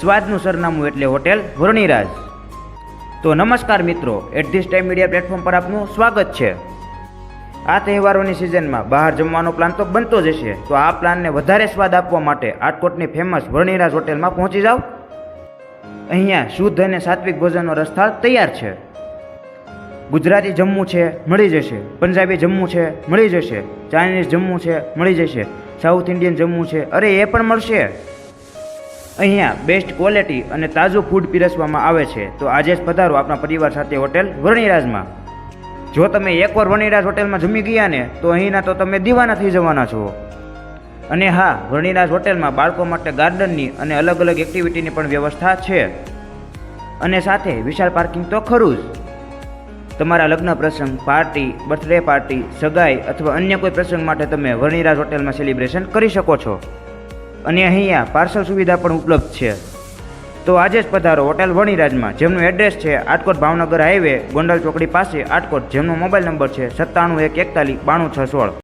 સ્વાદનું સરનામું એટલે હોટેલ વરણીરાજ. તો નમસ્કાર મિત્રો at this time media platform પર આપનું સ્વાગત છે. આ તહેવારોની સિઝનમાં બહાર જમવાનો પ્લાન તો બનતો જ હશે. તો આ પ્લાનને વધારે સ્વાદ આપવા માટે આટકોટની ફેમસ વરણીરાજ હોટેલમાં પહોંચી જાઓ. અહીંયા શુદ્ધ અને સાત્વિક ભોજનનો રસ્તાળ તૈયાર છે. ગુજરાતી જમવું છે, મળી જશે. પંજાબી જમવું છે, મળી જશે. ચાઇનીઝ જમવું છે, મળી જશે. સાઉથ ઇન્ડિયન જમવું છે, અરે એ પણ મળશે. અહીંયા બેસ્ટ ક્વોલિટી અને તાજું ફૂડ પીરસવામાં આવે છે. તો આજે જ પધારો આપણા પરિવાર સાથે હોટેલ વરણીરાજમાં. જો તમે એકવાર વરણીરાજ હોટેલમાં જમી ગયા ને, તો અહીંના તો તમે દીવાના થઈ જવાના છો. અને હા, વરણીરાજ હોટેલમાં બાળકો માટે ગાર્ડનની અને અલગ અલગ એક્ટિવિટીની પણ વ્યવસ્થા છે. અને સાથે વિશાળ પાર્કિંગ તો ખરું જ. તમારા લગ્ન પ્રસંગ પાર્ટી બર્થડે પાર્ટી સગાઈ અથવા અન્ય કોઈ પ્રસંગ માટે તમે વરણીરાજ હોટેલમાં સેલિબ્રેશન કરી શકો છો. અને અહીંયા પાર્સલ સુવિધા પણ ઉપલબ્ધ છે. તો આજે જ પધારો હોટેલ વણીરાજમાં, જેમનું એડ્રેસ છે આટકોટ ભાવનગર હાઈવે, ગોંડલ ચોકડી પાસે આટકોટ, જેમનો મોબાઈલ નંબર છે સત્તાણું એક એકતાલીસ બાણું છ સોળ.